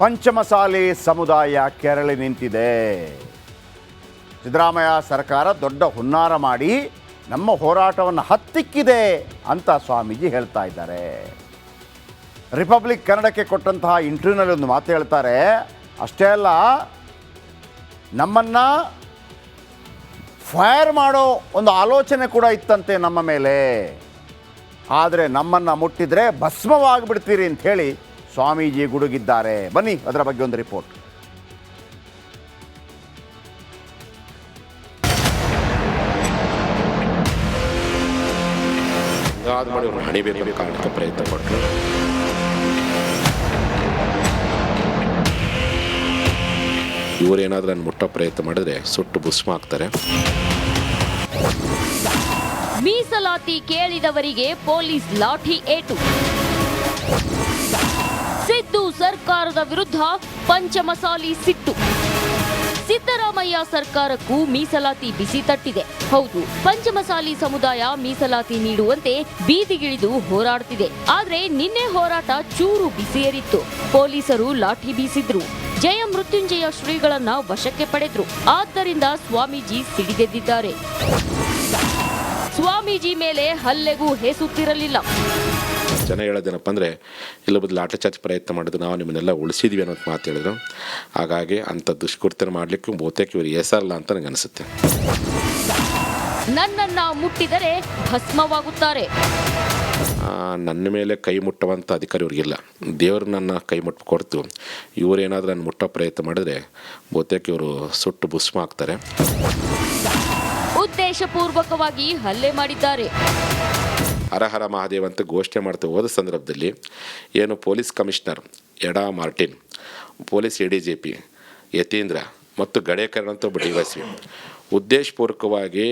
ಪಂಚಮಸಾಲಿ ಸಮುದಾಯ ಕೆರಳಿ ನಿಂತಿದೆ. ಸಿದ್ದರಾಮಯ್ಯ ಸರ್ಕಾರ ದೊಡ್ಡ ಹುನ್ನಾರ ಮಾಡಿ ನಮ್ಮ ಹೋರಾಟವನ್ನು ಹತ್ತಿಕ್ಕಿದೆ ಅಂತ ಸ್ವಾಮೀಜಿ ಹೇಳ್ತಾ ಇದ್ದಾರೆ. ರಿಪಬ್ಲಿಕ್ ಕನ್ನಡಕ್ಕೆ ಕೊಟ್ಟಂತಹ ಇಂಟರ್ವ್ಯೂನಲ್ಲಿ ಒಂದು ಮಾತು ಹೇಳ್ತಾರೆ. ಅಷ್ಟೇ ಅಲ್ಲ, ನಮ್ಮನ್ನು ಫೈರ್ ಮಾಡೋ ಒಂದು ಆಲೋಚನೆ ಕೂಡ ಇತ್ತಂತೆ ನಮ್ಮ ಮೇಲೆ. ಆದರೆ ನಮ್ಮನ್ನು ಮುಟ್ಟಿದರೆ ಭಸ್ಮವಾಗಿಬಿಡ್ತೀರಿ ಅಂತ ಹೇಳಿ ಸ್ವಾಮೀಜಿ ಗುಡುಗಿದ್ದಾರೆ. ಬನ್ನಿ ಅದರ ಬಗ್ಗೆ ಒಂದು ರಿಪೋರ್ಟ್. ಹಿಂಗಾದ್ ಮಾಡಿ ಅವ್ರನ್ನ ಹಣಿಬೇಕು ಅನ್ನೋ ಕಾರಣಕ್ಕೆ ಪ್ರಯತ್ನ ಪಟ್ಟರು ಇವರೇನಾದ್ರೂ ನನ್ನ ಮುಟ್ಟೋ ಪ್ರಯತ್ನ ಮಾಡಿದ್ರೆ ಸುಟ್ಟು ಭುಸ್ಮ ಆಗ್ತಾರೆ ಮೀಸಲಾತಿ ಕೇಳಿದವರಿಗೆ ಪೊಲೀಸ್ ಲಾಠಿ ಏಟು. ಸಿದ್ದು ಸರ್ಕಾರದ ವಿರುದ್ಧ ಪಂಚಮಸಾಲಿ ಸಿಟ್ಟು. ಸಿದ್ದರಾಮಯ್ಯ ಸರ್ಕಾರಕ್ಕೂ ಮೀಸಲಾತಿ ಬಿಸಿ ತಟ್ಟಿದೆ. ಹೌದು, ಪಂಚಮಸಾಲಿ ಸಮುದಾಯ ಮೀಸಲಾತಿ ನೀಡುವಂತೆ ಬೀದಿಗಿಳಿದು ಹೋರಾಡುತ್ತಿದೆ ಆದ್ರೆ ನಿನ್ನೆ ಹೋರಾಟ ಚೂರು ಬಿಸಿಯೇರಿತ್ತು. ಪೊಲೀಸರು ಲಾಠಿ ಬೀಸಿದ್ರು. ಜಯ ಮೃತ್ಯುಂಜಯ ಶ್ರೀಗಳನ್ನ ವಶಕ್ಕೆ ಪಡೆದ್ರು. ಆದ್ದರಿಂದ ಸ್ವಾಮೀಜಿ ಸಿಡಿದೆದ್ದಿದ್ದಾರೆ. ಸ್ವಾಮೀಜಿ ಮೇಲೆ ಹಲ್ಲೆಗೂ ಹೇಸುತ್ತಿರಲಿಲ್ಲ. ಜನ ಹೇಳೋದೇನಪ್ಪ ಅಂದರೆ ಇಲ್ಲ ಬದಲು ಆಟ ಚಾರ್ಜ್ ಪ್ರಯತ್ನ ಮಾಡೋದು ನಾವು ನಿಮ್ಮನ್ನೆಲ್ಲ ಉಳಿಸಿದ್ವಿ ಅನ್ನೋದು ಮಾತು ಹೇಳಿದ್ರು. ಹಾಗಾಗಿ ಅಂಥ ದುಷ್ಕೃತ್ಯ ಮಾಡಲಿಕ್ಕೂ ಬಹುತೇಕ ಇವರು ಹೆಸರಲ್ಲ ಅಂತ ನನಗೆ ಅನಿಸುತ್ತೆ. ನನ್ನನ್ನು ಮುಟ್ಟಿದರೆ ಭಸ್ಮವಾಗುತ್ತಾರೆ. ನನ್ನ ಮೇಲೆ ಕೈ ಮುಟ್ಟುವಂಥ ಅಧಿಕಾರಿ ಇವ್ರಿಗಿಲ್ಲ ದೇವರು ನನ್ನ ಕೈ ಮುಟ್ಟು ಕೊಡ್ತು. ಇವರೇನಾದ್ರೂ ನನ್ನ ಮುಟ್ಟೋ ಪ್ರಯತ್ನ ಮಾಡಿದ್ರೆ ಬಹುತೇಕ ಇವರು ಸುಟ್ಟು ಭಸ್ಮ ಆಗ್ತಾರೆ. ಉದ್ದೇಶಪೂರ್ವಕವಾಗಿ ಹಲ್ಲೆ ಮಾಡಿದ್ದಾರೆ. ಹರ ಹರ ಮಹಾದೇವ್ ಅಂತ ಘೋಷಣೆ ಮಾಡ್ತಾ ಹೋದ ಸಂದರ್ಭದಲ್ಲಿ ಏನು police commissioner Eda Martin, police A D G P, Yatindra ಮತ್ತು ಗಡೇಕರಣ ಅಂತ ಒಬ್ಬ ಡಿ ವೈ ಸಿ ಉದ್ದೇಶಪೂರ್ವಕವಾಗಿ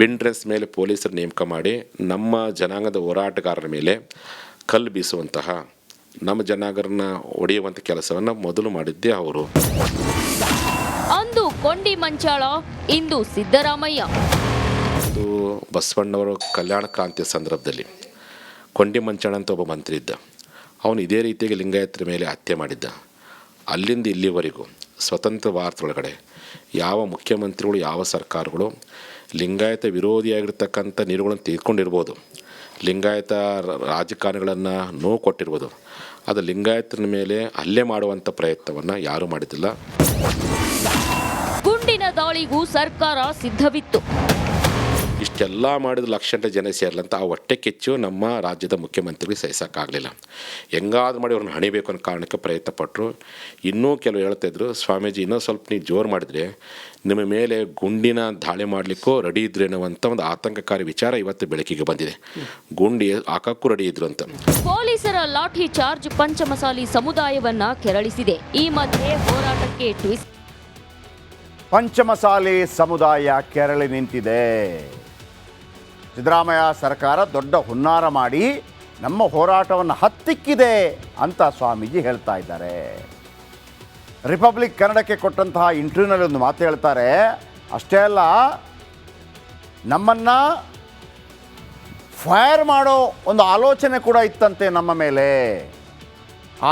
ಬಿಂಡ್ರೆಸ್ ಮೇಲೆ ಪೊಲೀಸರು ನೇಮಕ ಮಾಡಿ ನಮ್ಮ ಜನಾಂಗದ ಹೋರಾಟಗಾರರ ಮೇಲೆ ಕಲ್ಲು ಬೀಸುವಂತಹ ನಮ್ಮ ಜನಾಂಗರನ್ನ ಒಡೆಯುವಂಥ ಕೆಲಸವನ್ನು ಮೊದಲು ಮಾಡಿದ್ದೇ ಅವರು. ಅಂದು ಕೊಂಡಿ ಮಂಚಾಳ ಇಂದು ಸಿದ್ದರಾಮಯ್ಯ. ಇದು ಬಸವಣ್ಣವರ ಕಲ್ಯಾಣ ಕ್ರಾಂತಿಯ ಸಂದರ್ಭದಲ್ಲಿ ಕೊಂಡಿ ಮಂಚಣ್ಣ ಅಂತ ಒಬ್ಬ ಮಂತ್ರಿ ಇದ್ದ. ಅವನು ಇದೇ ರೀತಿಯಾಗಿ ಲಿಂಗಾಯತರ ಮೇಲೆ ಹತ್ಯೆ ಮಾಡಿದ್ದ. ಅಲ್ಲಿಂದ ಇಲ್ಲಿವರೆಗೂ ಸ್ವತಂತ್ರ ಭಾರತದೊಳಗಡೆ ಯಾವ ಮುಖ್ಯಮಂತ್ರಿಗಳು, ಯಾವ ಸರ್ಕಾರಗಳು ಲಿಂಗಾಯತ ವಿರೋಧಿಯಾಗಿರ್ತಕ್ಕಂಥ ನೀರುಗಳನ್ನು ತೀರ್ಕೊಂಡಿರ್ಬೋದು ಲಿಂಗಾಯತ ರಾಜಕಾರಣಿಗಳನ್ನು ನೋವು ಕೊಟ್ಟಿರ್ಬೋದು, ಅದು ಲಿಂಗಾಯತರ ಮೇಲೆ ಹಲ್ಲೆ ಮಾಡುವಂಥ ಪ್ರಯತ್ನವನ್ನು ಯಾರೂ ಮಾಡಿದ್ದಿಲ್ಲ. ಗುಂಡಿನ ದಾಳಿಗೂ ಸರ್ಕಾರ ಸಿದ್ಧವಿತ್ತು. ಇಷ್ಟೆಲ್ಲ ಮಾಡಿದ ಲಕ್ಷಾಂತರ ಜನ ಸೇರಲಂತ ಆ ಹೊಟ್ಟೆ ಕಿಚ್ಚು ನಮ್ಮ ರಾಜ್ಯದ ಮುಖ್ಯಮಂತ್ರಿಗೆ ಸಹಿಸೋಕ್ಕಾಗಲಿಲ್ಲ. ಹೆಂಗಾದ್ರೂ ಮಾಡಿ ಅವ್ರನ್ನ ಹಣಿಬೇಕು ಅನ್ನೋ ಕಾರಣಕ್ಕೆ ಪ್ರಯತ್ನ ಪಟ್ಟರು ಇನ್ನೂ ಕೆಲವು ಹೇಳ್ತಾ ಇದ್ರು ಸ್ವಾಮೀಜಿ ಇನ್ನೂ ಸ್ವಲ್ಪ ನೀವು ಜೋರು ಮಾಡಿದ್ರೆ ನಿಮ್ಮ ಮೇಲೆ ಗುಂಡಿನ ದಾಳಿ ಮಾಡಲಿಕ್ಕೂ ರೆಡಿ ಇದ್ರು ಅನ್ನುವಂಥ ಒಂದು ಆತಂಕಕಾರಿ ವಿಚಾರ ಇವತ್ತು ಬೆಳಕಿಗೆ ಬಂದಿದೆ. ಗುಂಡಿ ಹಾಕಕ್ಕೂ ರೆಡಿ ಇದ್ರು ಅಂತ. ಪೊಲೀಸರ ಲಾಠಿ ಚಾರ್ಜ್ ಪಂಚಮಸಾಲಿ ಸಮುದಾಯವನ್ನ ಕೆರಳಿಸಿದೆ. ಈ ಮಧ್ಯೆ ಹೋರಾಟಕ್ಕೆ ಟ್ವಿಸ್ಟ್. ಪಂಚಮಸಾಲಿ ಸಮುದಾಯ ಕೆರಳಿ ನಿಂತಿದೆ. ಸಿದ್ದರಾಮಯ್ಯ ಸರ್ಕಾರ ದೊಡ್ಡ ಹುನ್ನಾರ ಮಾಡಿ ನಮ್ಮ ಹೋರಾಟವನ್ನು ಹತ್ತಿಕ್ಕಿದೆ ಅಂತ ಸ್ವಾಮೀಜಿ ಹೇಳ್ತಾ ಇದ್ದಾರೆ. ರಿಪಬ್ಲಿಕ್ ಕನ್ನಡಕ್ಕೆ ಕೊಟ್ಟಂತಹ ಇಂಟರ್ವ್ಯೂನಲ್ಲಿ ಒಂದು ಮಾತು ಹೇಳ್ತಾರೆ. ಅಷ್ಟೇ ಅಲ್ಲ, ನಮ್ಮನ್ನು ಫೈರ್ ಮಾಡೋ ಒಂದು ಆಲೋಚನೆ ಕೂಡ ಇತ್ತಂತೆ ನಮ್ಮ ಮೇಲೆ.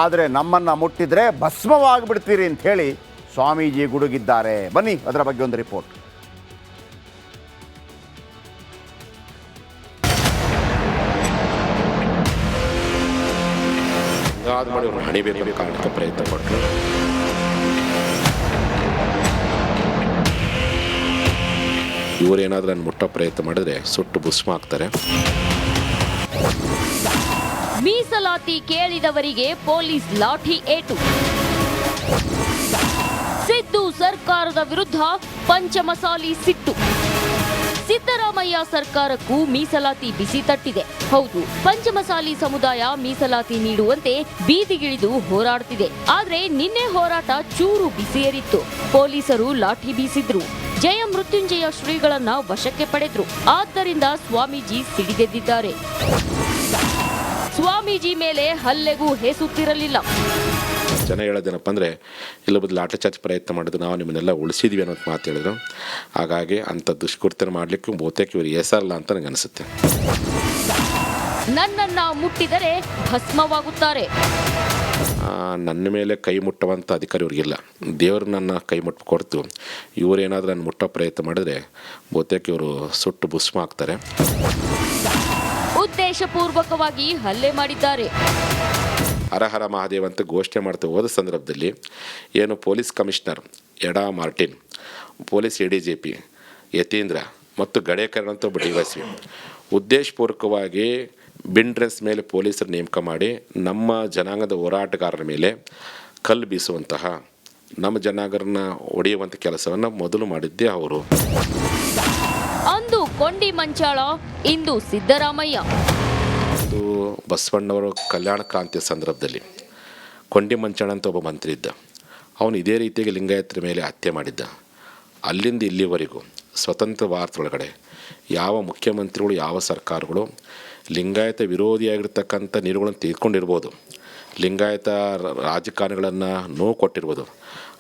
ಆದರೆ ನಮ್ಮನ್ನು ಮುಟ್ಟಿದರೆ ಭಸ್ಮವಾಗಿಬಿಡ್ತೀರಿ ಅಂತ ಹೇಳಿ ಸ್ವಾಮೀಜಿ ಗುಡುಗಿದ್ದಾರೆ. ಬನ್ನಿ, ಅದರ ಬಗ್ಗೆ ಒಂದು ರಿಪೋರ್ಟ್. ಹಿಂಗಾದ್ ಮಾಡಿ ಅವ್ರನ್ನ ಹಣಿಬೇಕು ಅನ್ನೋ ಕಾರಣಕ್ಕೆ ಪ್ರಯತ್ನ ಪಟ್ಟರು ಇವರೇನಾದ್ರೂ ನನ್ನ ಮುಟ್ಟೋ ಪ್ರಯತ್ನ ಮಾಡಿದ್ರೆ ಸುಟ್ಟು ಭುಸ್ಮ ಆಗ್ತಾರೆ ಮೀಸಲಾತಿ ಕೇಳಿದವರಿಗೆ ಪೊಲೀಸ್ ಲಾಠಿ ಏಟು. ಸಿದ್ದು ಸರ್ಕಾರದ ವಿರುದ್ಧ ಪಂಚಮಸಾಲಿ ಸಿಟ್ಟು. ಸಿದ್ದರಾಮಯ್ಯ ಸರ್ಕಾರಕ್ಕೂ ಮೀಸಲಾತಿ ಬಿಸಿ ತಟ್ಟಿದೆ. ಹೌದು, ಪಂಚಮಸಾಲಿ ಸಮುದಾಯ ಮೀಸಲಾತಿ ನೀಡುವಂತೆ ಬೀದಿಗಿಳಿದು ಹೋರಾಡ್ತಿದೆ. ಆದ್ರೆ ನಿನ್ನೆ ಹೋರಾಟ ಚೂರು ಬಿಸಿಯೇರಿತ್ತು. ಪೊಲೀಸರು ಲಾಠಿ ಬೀಸಿದ್ರು. ಜಯ ಮೃತ್ಯುಂಜಯ ಶ್ರೀಗಳನ್ನ ವಶಕ್ಕೆ ಪಡೆದ್ರು. ಆದ್ದರಿಂದ ಸ್ವಾಮೀಜಿ ಸಿಡಿದೆದ್ದಿದ್ದಾರೆ. ಸ್ವಾಮೀಜಿ ಮೇಲೆ ಹಲ್ಲೆಗೂ ಹೇಸುತ್ತಿರಲಿಲ್ಲ. ಜನ ಹೇಳೋದೇನಪ್ಪ ಅಂದರೆ ಇಲ್ಲ ಬದಲು ಆಟ ಚಾರ್ಜ್ ಪ್ರಯತ್ನ ಮಾಡಿದ್ರು ನಾವು ನಿಮ್ಮನ್ನೆಲ್ಲ ಉಳಿಸಿದ್ವಿ ಅನ್ನೋದು ಮಾತು ಹೇಳಿದ್ರು. ಹಾಗಾಗಿ ಅಂಥ ದುಷ್ಕೃತ್ಯ ಮಾಡಲಿಕ್ಕೂ ಬಹುತೇಕ ಇವರು ಹೆಸರಲ್ಲ ಅಂತ ನನಗೆ ಅನಿಸುತ್ತೆ. ನನ್ನನ್ನು ಮುಟ್ಟಿದರೆ ಭಸ್ಮವಾಗುತ್ತಾರೆ. ನನ್ನ ಮೇಲೆ ಕೈ ಮುಟ್ಟುವಂಥ ಅಧಿಕಾರಿ ಇವ್ರಿಗಿಲ್ಲ ದೇವರು ನನ್ನ ಕೈ ಮುಟ್ಟು ಕೊಡ್ತು. ಇವರೇನಾದರೂ ನನ್ನ ಮುಟ್ಟೋ ಪ್ರಯತ್ನ ಮಾಡಿದ್ರೆ ಬಹುತೇಕ ಇವರು ಸುಟ್ಟು ಭುಸ್ಮ ಆಗ್ತಾರೆ. ಉದ್ದೇಶಪೂರ್ವಕವಾಗಿ ಹಲ್ಲೆ ಮಾಡಿದ್ದಾರೆ. ಹರಹರ ಮಹಾದೇವ್ ಅಂತ ಘೋಷಣೆ ಮಾಡ್ತಾ ಹೋದ ಸಂದರ್ಭದಲ್ಲಿ ಏನು police commissioner Eda Martin, police A D G P, Yatindra ಮತ್ತು ಗಡೇಕರಣ ಅಂತ ಒಬ್ಬ ಡಿ ವೈ ಉದ್ದೇಶಪೂರ್ವಕವಾಗಿ ಬಿನ್ ಡ್ರೆಸ್ ಮೇಲೆ ಪೊಲೀಸರು ನೇಮಕ ಮಾಡಿ ನಮ್ಮ ಜನಾಂಗದ ಹೋರಾಟಗಾರರ ಮೇಲೆ ಕಲ್ಲು ಬೀಸುವಂತಹ ನಮ್ಮ ಜನಾಂಗರನ್ನ ಒಡೆಯುವಂಥ ಕೆಲಸವನ್ನು ಮೊದಲು ಮಾಡಿದ್ದೇ ಅವರು. ಅಂದು ಕೊಂಡಿ ಮಂಚಾಳ ಇಂದು ಸಿದ್ದರಾಮಯ್ಯ. ಬಸವಣ್ಣವರ ಕಲ್ಯಾಣ ಕ್ರಾಂತಿಯ ಸಂದರ್ಭದಲ್ಲಿ ಕೊಂಡಿ ಮಂಚಣ್ಣ ಅಂತ ಒಬ್ಬ ಮಂತ್ರಿ ಇದ್ದ. ಅವನು ಇದೇ ರೀತಿಯಾಗಿ ಲಿಂಗಾಯತ್ರ ಮೇಲೆ ಹತ್ಯೆ ಮಾಡಿದ್ದ. ಅಲ್ಲಿಂದ ಇಲ್ಲಿವರೆಗೂ ಸ್ವತಂತ್ರ ಭಾರತದೊಳಗಡೆ ಯಾವ ಮುಖ್ಯಮಂತ್ರಿಗಳು, ಯಾವ ಸರ್ಕಾರಗಳು ಲಿಂಗಾಯತ ವಿರೋಧಿಯಾಗಿರ್ತಕ್ಕಂಥ ನೀರುಗಳನ್ನು ತೆಗೆದುಕೊಂಡಿರ್ಬೋದು. ಲಿಂಗಾಯತ ರಾಜಕಾರಣಿಗಳನ್ನು ನೋವು ಕೊಟ್ಟಿರ್ಬೋದು.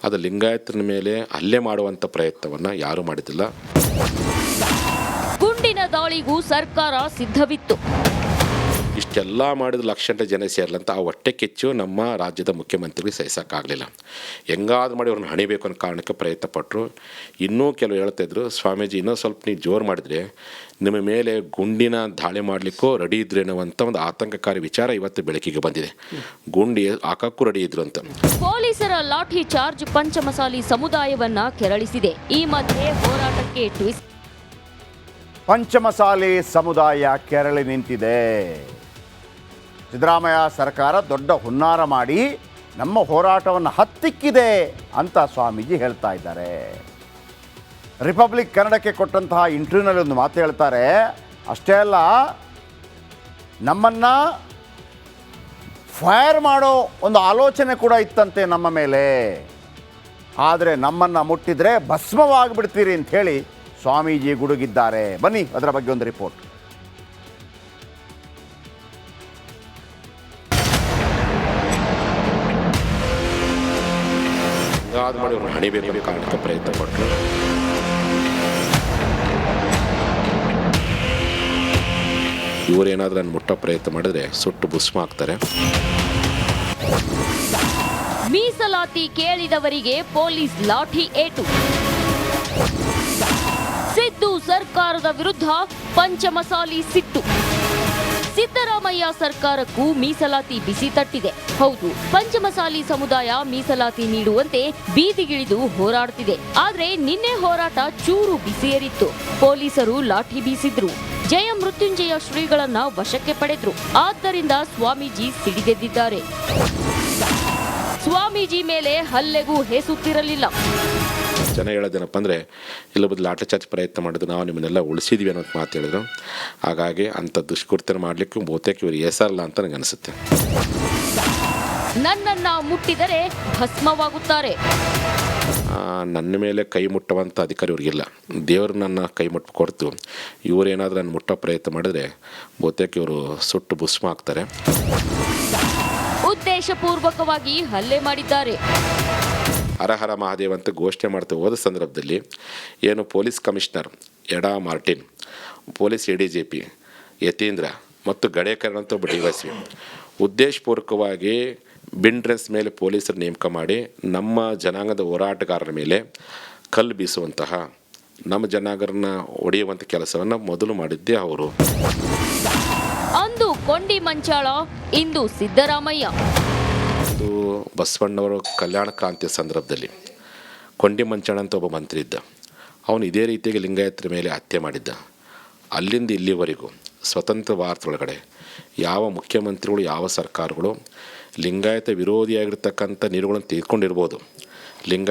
ಅದು ಲಿಂಗಾಯತನ ಮೇಲೆ ಹಲ್ಲೆ ಮಾಡುವಂಥ ಪ್ರಯತ್ನವನ್ನು ಯಾರೂ ಮಾಡಿದ್ದಿಲ್ಲ. ಗುಂಡಿನ ದಾಳಿಗೂ ಸರ್ಕಾರ ಸಿದ್ಧವಿತ್ತು. ಇಷ್ಟೆಲ್ಲ ಮಾಡಿದ ಲಕ್ಷಾಂತರ ಜನ ಸೇರಲಂತ ಆ ಹೊಟ್ಟೆ ಕಿಚ್ಚು ನಮ್ಮ ರಾಜ್ಯದ ಮುಖ್ಯಮಂತ್ರಿಗಳಿಗೆ ಸಹಿಸೋಕ್ಕಾಗಲಿಲ್ಲ. ಹೆಂಗಾದ್ರು ಮಾಡಿ ಅವ್ರನ್ನ ಹಣಿಬೇಕು ಅನ್ನೋ ಕಾರಣಕ್ಕೆ ಪ್ರಯತ್ನ ಪಟ್ಟರು ಇನ್ನೂ ಕೆಲವು ಹೇಳ್ತಾ ಇದ್ರು ಸ್ವಾಮೀಜಿ ಇನ್ನೂ ಸ್ವಲ್ಪ ನೀವು ಜೋರು ಮಾಡಿದ್ರೆ ನಿಮ್ಮ ಮೇಲೆ ಗುಂಡಿನ ದಾಳಿ ಮಾಡಲಿಕ್ಕೂ ರೆಡಿ ಇದ್ರು ಅನ್ನುವಂಥ ಒಂದು ಆತಂಕಕಾರಿ ವಿಚಾರ ಇವತ್ತು ಬೆಳಕಿಗೆ ಬಂದಿದೆ. ಗುಂಡಿ ಹಾಕಕ್ಕೂ ರೆಡಿ ಇದ್ರು ಅಂತ. ಪೊಲೀಸರ ಲಾಠಿ ಚಾರ್ಜ್ ಪಂಚಮಸಾಲಿ ಸಮುದಾಯವನ್ನ ಕೆರಳಿಸಿದೆ. ಈ ಮಧ್ಯೆ ಹೋರಾಟಕ್ಕೆ ಟ್ವಿಸ್ಟ್. ಪಂಚಮಸಾಲಿ ಸಮುದಾಯ ಕೆರಳಿ ನಿಂತಿದೆ. ಸಿದ್ದರಾಮಯ್ಯ ಸರ್ಕಾರ ದೊಡ್ಡ ಹುನ್ನಾರ ಮಾಡಿ ನಮ್ಮ ಹೋರಾಟವನ್ನು ಹತ್ತಿಕ್ಕಿದೆ ಅಂತ ಸ್ವಾಮೀಜಿ ಹೇಳ್ತಾ ಇದ್ದಾರೆ. ರಿಪಬ್ಲಿಕ್ ಕನ್ನಡಕ್ಕೆ ಕೊಟ್ಟಂತಹ ಇಂಟರ್ವ್ಯೂನಲ್ಲಿ ಒಂದು ಮಾತು ಹೇಳ್ತಾರೆ. ಅಷ್ಟೇ ಅಲ್ಲ, ನಮ್ಮನ್ನು ಫೈರ್ ಮಾಡೋ ಒಂದು ಆಲೋಚನೆ ಕೂಡ ಇತ್ತಂತೆ ನಮ್ಮ ಮೇಲೆ. ಆದರೆ ನಮ್ಮನ್ನು ಮುಟ್ಟಿದರೆ ಭಸ್ಮವಾಗಿಬಿಡ್ತೀರಿ ಹೇಳಿ ಸ್ವಾಮೀಜಿ ಗುಡುಗಿದ್ದಾರೆ. ಬನ್ನಿ, ಅದರ ಬಗ್ಗೆ ಒಂದು ರಿಪೋರ್ಟ್ ಮಾಡಿ ಅವ್ರನ್ನ ಹಣಿಬೇಕು ಪ್ರಯತ್ನ ಪಟ್ಟರು ಇವರೇನಾದ್ರೂ ನನ್ನ ಮುಟ್ಟ ಪ್ರಯತ್ನ ಮಾಡಿದ್ರೆ ಸುಟ್ಟು ಭುಸ್ಮ ಆಗ್ತಾರೆ ಮೀಸಲಾತಿ ಕೇಳಿದವರಿಗೆ ಪೊಲೀಸ್ ಲಾಠಿ ಏಟು. ಸಿದ್ದು ಸರ್ಕಾರದ ವಿರುದ್ಧ ಪಂಚಮಸಾಲಿ ಸಿಟ್ಟು. ಸಿದ್ದರಾಮಯ್ಯ ಸರ್ಕಾರಕ್ಕೂ ಮೀಸಲಾತಿ ಬಿಸಿ ತಟ್ಟಿದೆ. ಹೌದು, ಪಂಚಮಸಾಲಿ ಸಮುದಾಯ ಮೀಸಲಾತಿ ನೀಡುವಂತೆ ಬೀದಿಗಿಳಿದು ಹೋರಾಡ್ತಿದೆ. ಆದ್ರೆ ನಿನ್ನೆ ಹೋರಾಟ ಚೂರು ಬಿಸಿಯರಿತ್ತು. ಪೊಲೀಸರು ಲಾಠಿ ಬೀಸಿದ್ರು. ಜಯ ಮೃತ್ಯುಂಜಯ ಶ್ರೀಗಳನ್ನ ವಶಕ್ಕೆ ಪಡೆದ್ರು. ಆದ್ದರಿಂದ ಸ್ವಾಮೀಜಿ ಸಿಡಿದೆದ್ದಿದ್ದಾರೆ. ಸ್ವಾಮೀಜಿ ಮೇಲೆ ಹಲ್ಲೆಗೂ ಹೇಸುತ್ತಿರಲಿಲ್ಲ. ಜನ ಹೇಳೋದೇನಪ್ಪ ಅಂದರೆ ಇಲ್ಲ ಬದಲು ಆಟ ಚಾರ್ಜ್ ಪ್ರಯತ್ನ ಮಾಡಿದ್ರು ನಾವು ನಿಮ್ಮನ್ನೆಲ್ಲ ಉಳಿಸಿದ್ವಿ ಅನ್ನೋದು ಮಾತು ಹೇಳಿದ್ರು. ಹಾಗಾಗಿ ಅಂಥ ದುಷ್ಕೃತ್ಯ ಮಾಡಲಿಕ್ಕೆ ಬಹುತೇಕ ಇವರು ಏಸರಲ್ಲ ಅಂತ ನನಗೆ ಅನಿಸುತ್ತೆ. ನನ್ನನ್ನ ಮುಟ್ಟಿದರೆ ಭಸ್ಮವಾಗುತ್ತಾರೆ. ನನ್ನ ಮೇಲೆ ಕೈ ಮುಟ್ಟುವಂಥ ಅಧಿಕಾರ ಇವ್ರಿಗಿಲ್ಲ ದೇವರು ನನ್ನ ಕೈ ಮುಟ್ಟು ಕೊಡ್ತು. ಇವರೇನಾದರೂ ನನ್ನ ಮುಟ್ಟೋ ಪ್ರಯತ್ನ ಮಾಡಿದ್ರೆ ಬಹುತೇಕ ಇವರು ಸುಟ್ಟು ಭಸ್ಮ ಆಗ್ತಾರೆ. ಉದ್ದೇಶಪೂರ್ವಕವಾಗಿ ಹಲ್ಲೆ ಮಾಡಿದ್ದಾರೆ. ಹರಹರ ಮಹಾದೇವ್ ಅಂತ ಘೋಷಣೆ ಮಾಡ್ತಾ ಹೋದ ಸಂದರ್ಭದಲ್ಲಿ ಏನು police commissioner Eda Martin, police A D G P, Yatindra ಮತ್ತು ಗಡೇಕರ್ ಅಂತ ಒಬ್ಬ ಡಿ ವೈ ಸಿ ಉದ್ದೇಶಪೂರ್ವಕವಾಗಿ ಬಿನ್ ಡ್ರೆಸ್ ಮೇಲೆ ಪೊಲೀಸರು ನೇಮಕ ಮಾಡಿ ನಮ್ಮ ಜನಾಂಗದ ಹೋರಾಟಗಾರರ ಮೇಲೆ ಕಲ್ಲು ಬೀಸುವಂತಹ ನಮ್ಮ ಜನಾಂಗರನ್ನ ಒಡೆಯುವಂಥ ಕೆಲಸವನ್ನು ಮೊದಲು ಮಾಡಿದ್ದೆ ಅವರು. ಅಂದು ಕೊಂಡಿ ಮಂಚಾಳ, ಇಂದು ಸಿದ್ದರಾಮಯ್ಯ. ಬಸವಣ್ಣವರ ಕಲ್ಯಾಣ ಕ್ರಾಂತಿಯ ಸಂದರ್ಭದಲ್ಲಿ ಕೊಂಡಿ ಮಂಚಣ್ಣ ಅಂತ ಒಬ್ಬ ಮಂತ್ರಿ ಇದ್ದ. ಅವನು ಇದೇ ರೀತಿಯಾಗಿ ಲಿಂಗಾಯತ್ರ ಮೇಲೆ ಹತ್ಯೆ ಮಾಡಿದ್ದ. ಅಲ್ಲಿಂದ ಇಲ್ಲಿವರೆಗೂ ಸ್ವತಂತ್ರ ಭಾರತದೊಳಗಡೆ ಯಾವ ಮುಖ್ಯಮಂತ್ರಿಗಳು, ಯಾವ ಸರ್ಕಾರಗಳು ಲಿಂಗಾಯತ ವಿರೋಧಿಯಾಗಿರ್ತಕ್ಕಂಥ ನೀರುಗಳನ್ನು ತೆಗೆದುಕೊಂಡಿರ್ಬೋದು. ಲಿಂಗ